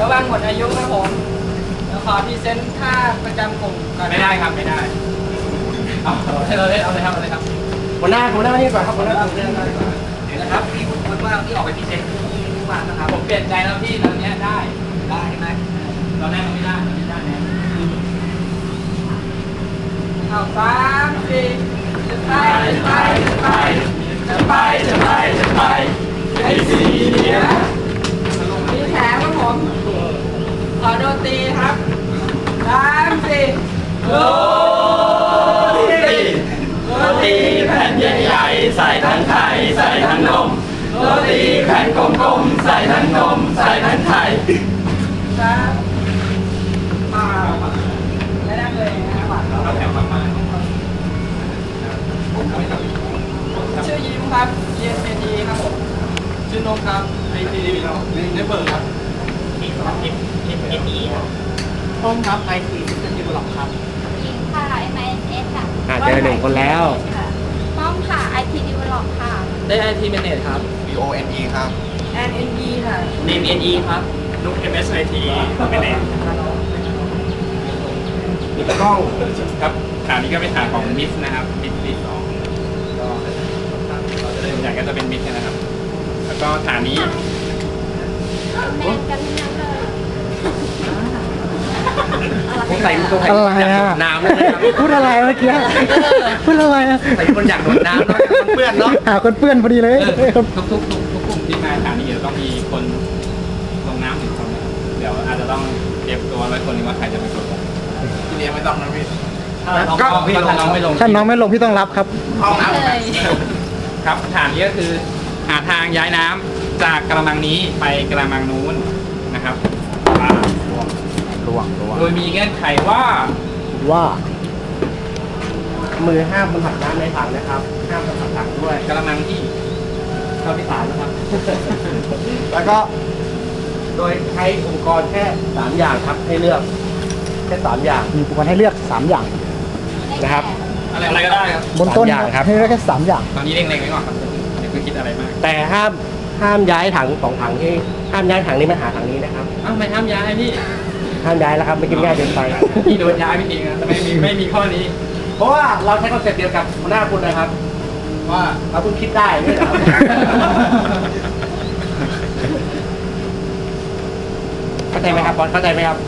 ระวังหมดอายุครับผมเดี๋ยวขอพรีเซนต์ค่าประจำกลุ่มก่อนไม่ได้ครับไม่ได้เอาให้เราเล่นเอาเลยครับเอาเลยครับหัวหน้าหัวหน้านี่ก่อนครับหัวหน้าเดี๋ยวนะครับพี่คุณว่าที่ออกไปพรีเซนต์ทุกวันนะครับผมเปลี่ยนใจแล้วพี่ตอนนี้ได้ได้ใช่ไหมตอนแรกมันไม่ได้ตอนนี้ได้แล้วเอาสามสี่จะไปจะไปจะไปจะไปจะไปจะไปไอ้สีเนี่ยมีแถมครับผมขอโดนตรีครับสามสี่โรตีโรตีแผ่นใหญ่ๆใส่ทั้งไข่ใส่ทั้งนมโรตีแผ่นกลมๆใส่ทั้งนมใส่ทั้งไข่ครับมาไม่ได้เลยนะครับ เราแถมมามา ชื่อยิ้ม ครับ GSPT ครับผมชื่อนมครับไอทีเราในเบอร์ครับต้มครับไอทีซิสเต็มดีเวลลอปครับยิงค่ะ MIS ค่ะอ่าเจอหนึ่งคนแล้ว ป้อมค่ะ IT Develop ค่ะ ได้ IT Manage ครับ B O N E ครับ NNE ค่ะ เนมเอ็นอีครับนุก MSIT ไม่แน่มีกล้องครับฐานนี้ก็เป็นฐานของมิสนะครับมิสมิสสองก็ส่วนใหญ่ ก็จะเป็นมิสนะครับ แล้วก็ฐานนี้ แม่กันทั้งนั้นเลยผมใส่ตัวอะไรอะน้ำเลยนะครับพูดอะไรเมื่อกี้พูดอะไรอะใส่คนอยากโดดน้ำเนาะมันเปื้อนเนาะหาคนเปื้อนพอดีเลยทุกทุกทุกทุกทุกกลุ่มที่มาฐานนี้เดี๋ยวต้องมีคนลงน้ำหนึ่งคนนะครับเดี๋ยวอาจจะต้องเตรียมตัวไว้คนหนึงว่าใครจะเป็นคนลงที่เรียนไม่ต้องนะพี่ถ้าน้องไม่ลงถ้าน้องไม่ลงถ้าน้องไม่ลงพี่ต้องรับครับ ห้องน้ำเลย ครับฐานนี้ก็คือหาทางย้ายน้ำจากกระมังนี้ไปกระมังนู้นนะครับอ่าระวังระวังโดยมีเงื่อนไขว่าว่า มือห้ามสัมผัสน้ำในถังนะครับ ห้ามสัมผัสถังด้วยกระมังที่เข้าที่ฐานนะครับ แล้วก็โดยใช้อุปกรณ์แค่สามอย่างครับให้เลือกแค่สามอย่างมีอุปกรณ์ให้เลือก3อย่างนะครับ อะไรอะไรก็ได้ครับบนต้นสามอย่างครับ ให้เลือกแค่สามอย่าง ตอนนี้เล็งๆไว้ก่อนครับอย่าเพิ่งคิดอะไรมากแต่ห้ามห้ามย้ายถังสองถังที่ห้ามย้ายถังนี้มาหาถังนี้นะครับ อ้าวไม่ห้ามย้ายพี่ห้ามย้ายแล้วครับไม่กินง่ายเกินไป พี่โดนย้ายพี่เองนะแต่ไม่มีไม่มีข้อนี้ เพราะว่าเราใช้คอนเซ็ปต์เดียวกับหัวหน้าคุณนะครับ ว่าเราเพิ่งคิดได้ไม่ใช่เหรอครับเข้าใจไหมครับบอลเข้าใจไหมครับ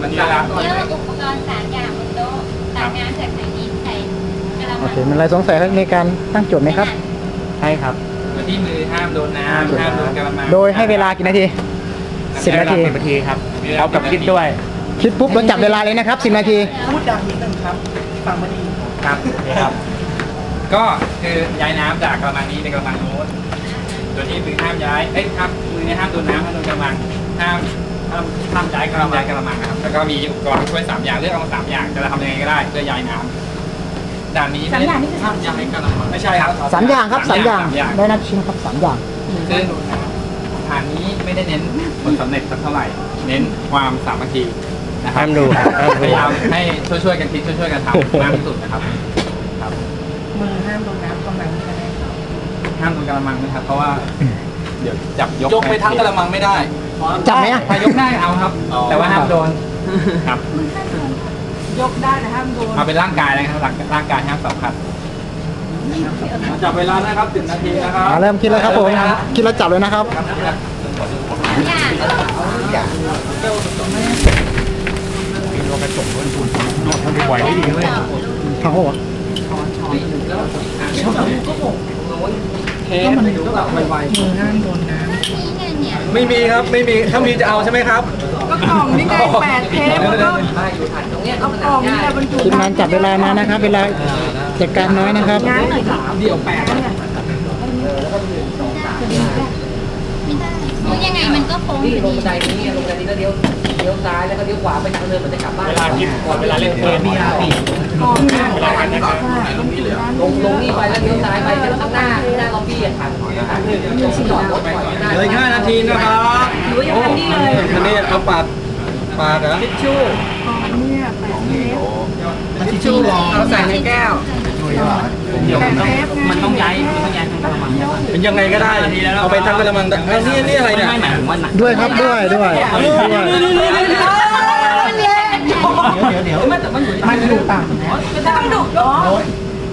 มันจะรับ เลือกอุปกรณ์สามอย่างบนโต๊ะตักน้ำจากถังนี้ใส่กระ โอ มัง เคมีอะไรสงสัยในการตั้งโจทย์ไหมครับ ใช่ครับโดยที่มือห้ามโดนน้ำห้ามโดนกระมังโดยให้เวลากี่นาที สิบนาที สิบนาทีครับเอากับคิดด้วย คิดปุ๊บเราจับเวลาเลยนะครับ10นาทีพูดดังนิดนึงครับฟังมาดีครับโอเคครับ ก็คือย้ายน้ำจากกระมังนี้ไปกระมังโน้นโดยที่มือห้ามย้ายเอ้ยห้ามมือเนี่ยห้ามโดนน้ำห้ามโดนกระมังห้ามห้ามห้ามย้ายกระมังย้ายกระมังนะครับแล้วก็มีอุปกรณ์ช่วยสามอย่างเลือกเอามาสามอย่างจะทำยังไงก็ได้เพื่อย้ายน้ำ ด่านนี้ไม่ได้ห้ามย้ายกระมังไม่ใช่ครับสามอย่างครับสามอย่างสามอย่างได้นัดชิมครับสามอย่าง ซึ่งฐานนี้ไม่ได้เน้นผลสำเร็จสักเท่าไหร่ เน้นความสามัคคีนะครับห้ามดูครับห้ามดู พยายามให้ช่วยๆกันคิดช่วยๆกันทำมากที่สุดนะครับครับ มือห้ามโดนน้ำตรงนั้นใช่ไหมครับห้ามโดนกระมังนะครับ เพราะว่า เดี๋ยวจับยกยกไปทั้งกระมังไม่ได้จับไหมอะถ้ายกได้เอาครับอ๋อแต่ว่าห้ามโดนครับ ยกได้แต่ห้ามโดนเอาเป็นร่างกายนะครับร่างร่างกายห้ามสัมผัสจับเวลานะครับ10นาทีนะครับ อ่าเริ่มคิดแล้วครับผมคิดแล้วจับเลยนะครับอย่างเขาบอกว่าเทปมือห้ามโดนน้นี่ไงเนี่ยไม่มีครับ ไม่มี ถ้ามีจะเอาใช่ไหมครับำก็กล่องนี่ไงแปดเทปแล้วก็เอากล่องนี่แหละบรรจุทีมงานจับเวลามานะครับ เวลาจัดการน้อยนะครับงานหน่อยครับเดี๋ยวแปดเนี่ยไม่ได้เพราะยังไงมันก็โค้งอยู่ดีลงใจนี้ลงใจนี้แล้วเลี้ยวเลี้ยวซ้ายแล้วก็เลี้ยวขวาไปทางเดินมันจะกลับบ้านเวลาคิดก่อนเวลาเล่นเกมนี่ครับกล่องนี่เวลากันนะครับลงลงนี่ไปแล้วเลี้ยวซ้ายไปข้างหน้าข้างหน้าล็อบบี้อะถังถังหนึ่งจอดรถก่อนเหลืออีกห้านาทีนะครับ นี้เลยอันนี้เอาปัดปากเหรอทิชชู่เนี่ยแปดเทปทิชชู่เราใส่ในแก้วเดี๋ยวแปมันดต้องเทปไงมันต้องย้ายมันต้องย้ายทั้งกระมังเป็นยังไงก็ได้เอาไปทั้งกระมังแต่เอานี่นี่อะไรเนี่ยไม่หมายถึงว่าหนักด้วยครับด้วยด้วยด้วยเดี๋ยวเดี๋ยวมันมันมันดูต่างมันต้องดุเนาะ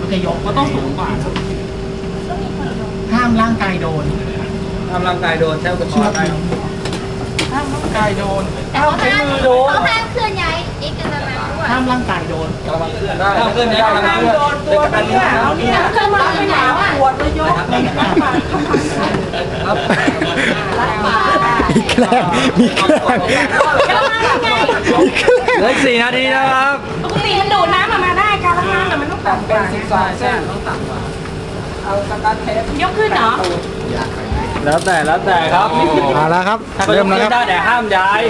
มันจะยกมันต้องสูงกว่าห้ามร่างกายโดนทำร่างกายโดนแช่กับเชือก ห้ามร่างกายโดนแต่เขาห้ามเขาห้ามเคลื่อนย้ายเอกกระมังด้วยห้ามร่างกายโดนกระมังเคลื่อนได้ถ้าเคลื่อนได้ห้ากระมังมเคลื่อนโดนตัวมันเนี่ยเอาเนี่ยเครื่องมือไปไหนวะปวดเลยยกมันมาทำไมครับมีแกล้งมีแกล้งมีแกล้งเหลืออีกสี่นาทีนะครับปกติมันดูดน้ำออกมาได้การละงานแต่มันต้องตัดเป็นสิบสองเส้นต้องต่ำกว่า เอาสกัดเทปยกขึ้นเหรอ แล้วแต่แล้วแต่ครับเอาละครับเริ่มแล้วครับได้แต่ห้ามย้าย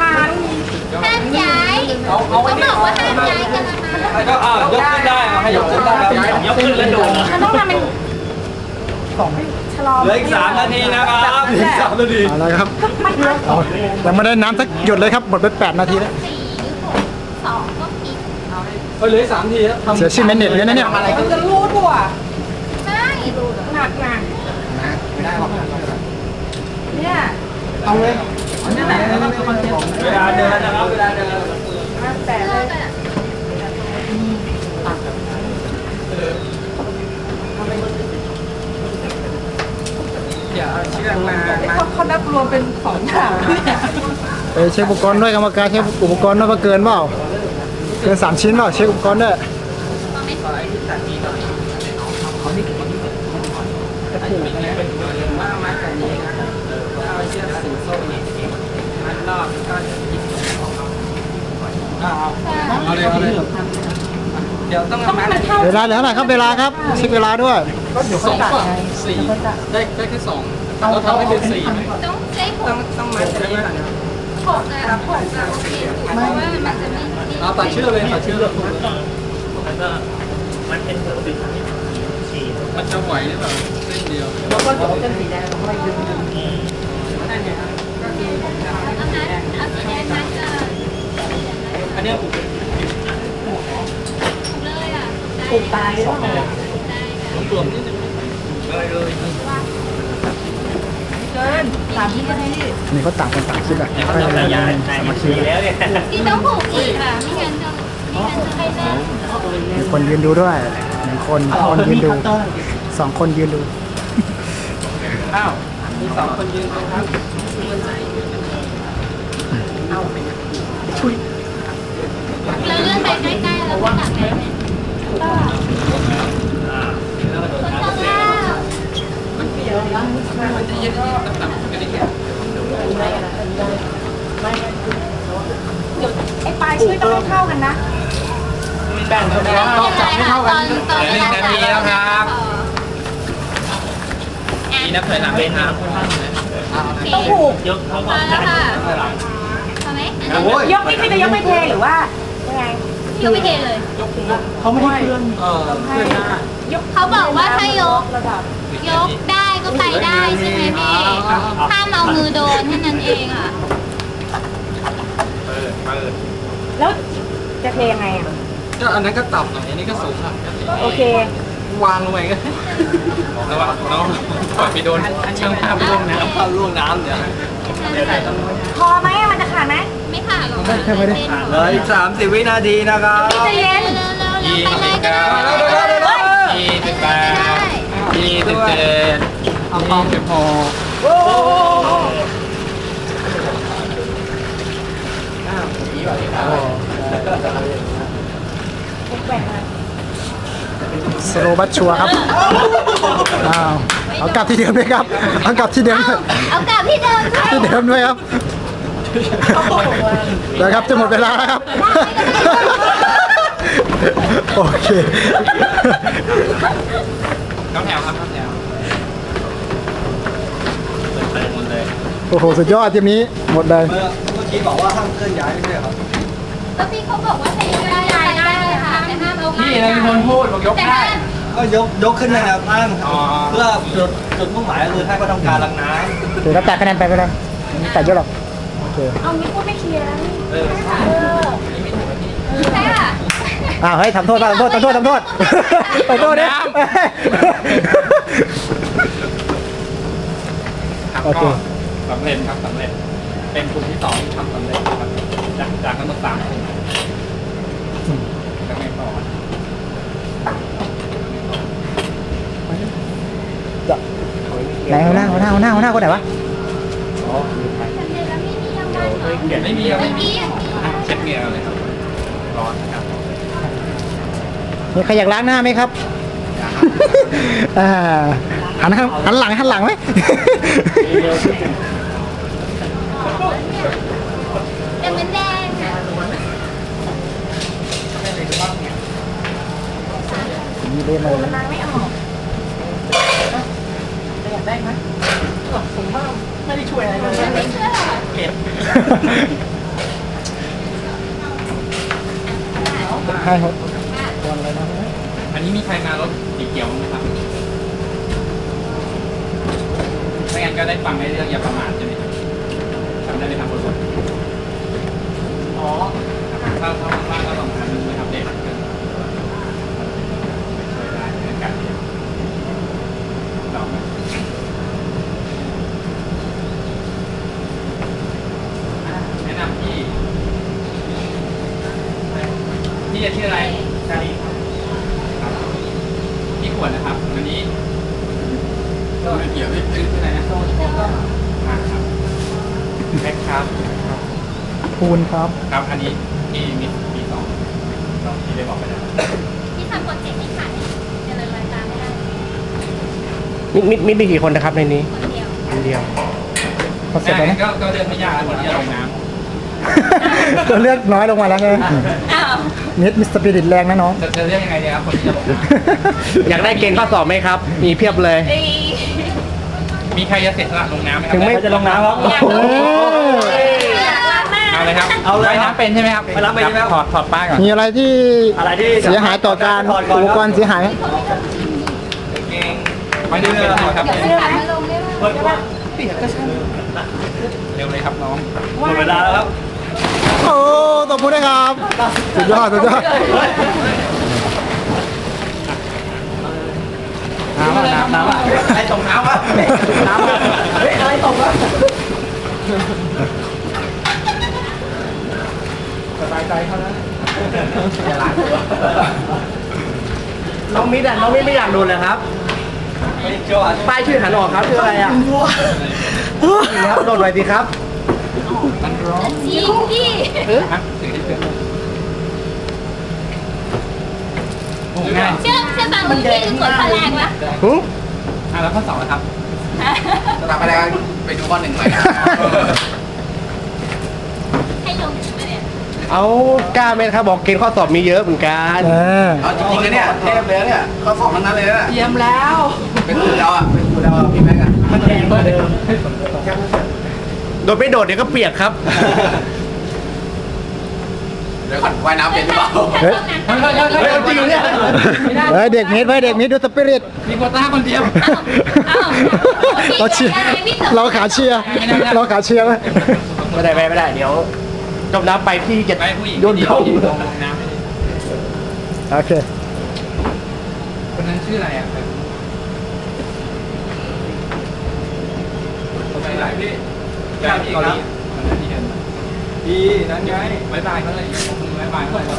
คานห้ามย้ายเอาเอาเขาไว้บนี่อกว่าห้ามย้ายกระมังแล้วก็อ้าวยกขึ้นได้เอาให้ยกขึ้นได้ครับยกขึ้นแล้วโดดมันต้องทำเป็นชะลอเหลืออีกสามนาทีนะครับเหลืออีกสามนาทีเอาละครับเอายังไม่ได้น้ำสักหยดเลยครับหมดไปแปดนาทีแล้ว สี่หรือหกสองก็ผิด เฮ้ยเหลืออีกสามนาทีแล้วทำเสียชื่อแมนเน็ตเลยนะเนี่ยมันจะรูดป่ะไม่รู้เหรอหนักหนักไม่ได้หรอกเนี่ยเอาเลยนั่นแหละเวลาเดินนะครับเวลาเดินแต่เลิเลยกอะเดี๋ยวเอาเชือกมาเขาเขานับรวมเป็นสองอย่างเนี่ยเออเช็คอุปกรณ์ด้วยกรรมการเช็คอุปกรณ์ด้วยว่าเกินเปล่า เกินสามชิ้นเปล่าเช็คอุปกรณ์ด้วยพอไหมมามาแบบนี้นะเอาเชือกสีส้มนี่มันรอบก็จะยิงเอาเอาเลยเอาเลยเดี๋ยวต้องเอามามันเข้าเวลาเหลือเท่าไหร่ครับเวลาครับเช็คเวลาด้วยสองฝั่งสี่ได้ได้แค่สองเราทำให้เป็นสี่ไหมต้องใช้หต้อกงต้องมาแบบนี้ก่ อนนะหกอะหกอะโอเคถูกเพราะว่ามันจะไม่ไม่เอาตัดเชือกเลยตัดเชือกมันจะไหวหรือเปล่าเส้นเดียวแล้วก็จะเป็นสีแดงแล้วก็ดึงดึงนั่นไงครับก็คือผมจะเอาเอานะเอาสีแดงมาจะอันนี้ผมเลยอะปลูกตายแล้วได้ค่ะรวมนิดนึงเลยเลยเกิน สามที่ก็ได้นี่เขาต่างคนต่างคิดอะไม่เป็นไรสามัคคีกันที่ต้องผูกอีกค่ะไม่งั้นจะไม่งั้นจะไม่ได้มีคนยืนดูด้วยหนึ่งคนคนยืนดูสองคนยืนดูอ้าวมีสองคนยืนตรงครับเราเลื่อนไปใกล้ๆแล้วก็ตัดไปไหมคนต้องแล้ว ไอ้ปลายชื่อต้องให้เข้ากันนะ แบ่งกันนะครับต้องจับให้เท่ากันตอนเหลือหนึ่งนาทีแล้วครับมีนับถอยหลังเลยครับต้องผูกยกเขามาแล้วค่ะพอไหมโอ้ยยกนี่คือจะยกไปเทหรือว่ายังไงยกไปเทเลยเขาไม่ได้เคลื่อนเออเพื่อนหน้าเขาบอกว่าถ้ายกระดับยกได้ ก็ไปได้ใช่ไหมพี่ห้ามเอามือโดนแค่นั้นเองอะเปิดเปิดแล้วจะเทยังไงอะ ก็อันนั้นก็ต่ำหน่อย อันนี้ก็สูงหน่อยโอเควางลงไปก็ระวังน้องปล่อยไปโดนช่างภาพล่วงน้ำเข้าล่วงน้ำเดี๋ยวพอไหมมันจะขาดไหมไม่ขาดหรอกไม่ได้เหลืออีกสามสิบวินาทีนะครับใจเย็นเร็วๆๆยี่ไปสิบเลยก็เก้าได้ยี่สิบแปดยี่สิบเจ็ด ยี่สิบหกโอ้โหสโลบัตชัวครับ อ้าว เอากลับที่เดิมด้วยครับ เอากลับที่เดิมด้วยเอากลับที่เดิมใช่ที่เดิมด้วยครับเดี๋ยวครับจะหมดเวลาแล้วครับ โอเคเข้าแถวครับเข้าแถวเปิดหมดเลย โอ้โห สุดยอดทีมนี้ หมดเลยเมื่อเมื่อกี้บอกว่าห้ามเคลื่อนย้ายไม่ใช่ครับแล้วพี่เขาบอกว่าใส่ได้ได้ค่ะแต่ห้ามเอาพี่นะเป็นคนพูดบอกยกแต่ได้ห้ามก็ยกยกขึ้นนะครับตั้งอ๋อเพื่อจุดจุดมุ่งหมายคือให้ก็ต้องการลังน้เดี๋ยวเราแตะคะแนนไปไปเลยไม่แตะเยอะหรอกำโอเคเอางี้พูดไม่เคลียร์แล้วนี่เออใช่เอออันนี้ไม่ถูกแล้วพี่ใช่ค่ะอ้าวเฮ้ยทำโทษบ้างทำโทษทำโทษทำโทษทำโทษเนี่ยครับโอเคก็สำ เร็จครับสำเร็จ เป็นกลุ่มที่สองที่ทำสำเร็จครับจากจากทั้งหมดสามกลุ่มแล้วไงต่อจะไหนเอาหน้าเอาหน้าเอาหน้าเอาหน้าคนไหนวะสำเร็จแล้วไม่มีรางวัลเหรอเขียนไม่มีครับไม่มีอะเช็ดเหงื่อเลยครับร้อนนะครับมีใครอยากล้างหน้าไหมครับอ่าหันข้างหันหลังหันหลังไหม แต่มันแดงอะ มีเล่นมาเลยล้างไม่ออกอยากได้ไหมผมว่าไม่ได้ช่วยอะไรเลยฉันไม่เชื่อเก็บให้ครับอันนี้มีใครมารถสีเขียวบ้างไหมครับไม่งั้นก็ได้ฟังในเรื่องอย่าประมาทใช่ไหมครับจำได้ไหมครับบทบทอ๋อถ้าถ้าว่างๆก็ลองทำดูนะครับเด็กช่วยได้ในการเรียนลองไหมแนะนำพี่พี่จะชื่ออะไร ชาลีครับพี่ขวดนะครับอันนี้ไม่เกี่ยวไม่ชื่ออะไรนะอ่าครับแบ็คครับปูนครับ ครับ อันนี้ที่มีปีสองสองที่ได้บอกไปแล้วที่ทำโปรเจกต์ที่ขายเจริญรอยตามไม่ได้มิดมิดมิดมีกี่คนนะครับในนี้คนเดียวคนเดียวเขาเสร็จแล้วนะก็ก็เดินไม่ยากแล้วคนที่จะลงน้ตัวเลือกน้อยลงมาแล้วไงอ้าว มิดมิสปิริตแรงนะน้องำจะจะเรียกยังไงดีครับคนที่จะลงน้อยากได้เกณฑ์ข้อสอบไหมครับ มีเพียบเลยเอ้ยำมีใครจะเสร็จสละลงน้ำไหมครัถึงไม่จะลงน้ำครับอยากโอ้รู้ยอยากล้างหน้าเอาเลยครับเอาเลยน้ำเป็นใช่ไหมครับไปน้ำเป็นใช่ไหมถอดถอดป้ายก่อนมีอะไรที่อะไรที่เสียหายต่อการอุปกรณ์เสียหายไหมไม่ได้เป็นครับเดี๋ยวจะถ่ายมาลงได้ไหมเร็วเลยครับน้อง หมดเวลาแล้วครับ โอ้ ตบมือด้วยครับสุดยอดสุดยอดน้ำน้ำน้ำอะอะไรตกน้ำวะน้ำอะเฮ้ยอะไรตกวะสบายใจเขานะอย่าล้างตัวน้องมิดอะน้องมิดไม่อยากโดนเลยครับป้ายชื่อหันออกครับคืออะไรอะนี่ครับโดนหน่อยดีครับ จริงพี่ฮะถือที่เสือโอ้ง่ายเชื่อเชื่อบางรุ่นพี่คือกดพลังวะหึอะแล้วข้อสองนะครับสถาปัตยกรรมไปดูข้อหนึ่งหน่อยนะให้ลงมาเนี่ยเอากล้าไหมครับบอกเกณฑ์ข้อสอบมีเยอะเหมือนกันเออเอาจริงๆนะเนี่ยเทพเลยนะเนี่ยข้อสอบทั้งนั้นเลยนะเตรียมแล้ว เป็นครูเราอะเป็นครูเราอะพี่แม็กอะมันแรงกว่าเดิม โดดไม่โดดเดี๋ยวก็เปียกครับ เดี๋ยวก่อนว่ายน้ำเป็นหรือเปล่าเฮ้ยเฮ้ยเฮ้ยเฮ้ยเฮ้ยเอาจริงเหรอเนี่ยเฮ้ยเด็กมิดเฮ้ยเด็กมิดดูสปิริต มีโควต้าคนเดียว เราเชียร์เราขาเชียร์เราขาเชียร์ไหมไม่ได้ไม่ได้ไม่ได้เดี๋ยวจมน้ำไปพี่จะไปผู้หญิงโดนเดียเข้าวลงน้ำไม่ได้โอเค คนนั้นชื่ออะไรอะคนชื่ออะไรพี่เกาหลีค นนั้นที่เห็นดีนั่นไงบายบายเขาเลยบายบายเขาเลย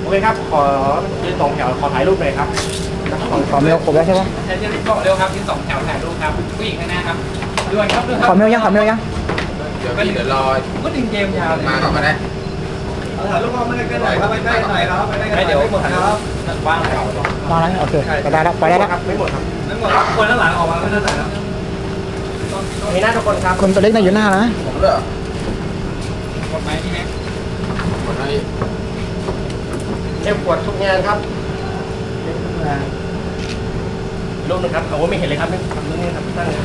โอเคครับ ขอยืนสองแถว ขอถ่ายรูปหน่อยครับขอขอเมลครบแล้วใช่ปะใช้เรื่องเร็วครับที่สองแถวถ่ายรูปครับผู้หญิงข้างหน้าครับด่วนครับด่วนครัขอเมลยังขอเมลยัง เดี๋ยวพี่เดี๋ยวรอก็ดึงเกมยาวเลยมาก่อนก็ได้ ถ่ายรูปก็ไม่ได้กันหน่อยครับไม่ได้หน่อยครับไม่ได้ไม่เดี๋ยวหมดครับว่างแถวมาแล้วโอเคไปได้แล้วไปได้แล้วครับไม่หมดครับไม่หมดครับคนข้างหลังออกมาไม่ได้ถ่ายแล้วมีหน้าทุกคนครับคนตัวเล็กน่าอยู่หน้านะผมด้วยเหรอหมดไหมพี่แม็กหมดแล้วเจ็บปวดทุกงานครับรูปหนึงครับเอาว่าไม่เห็นเลยครับนี่ทำนี่ครับตั้งนะ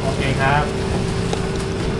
โอ เคครับ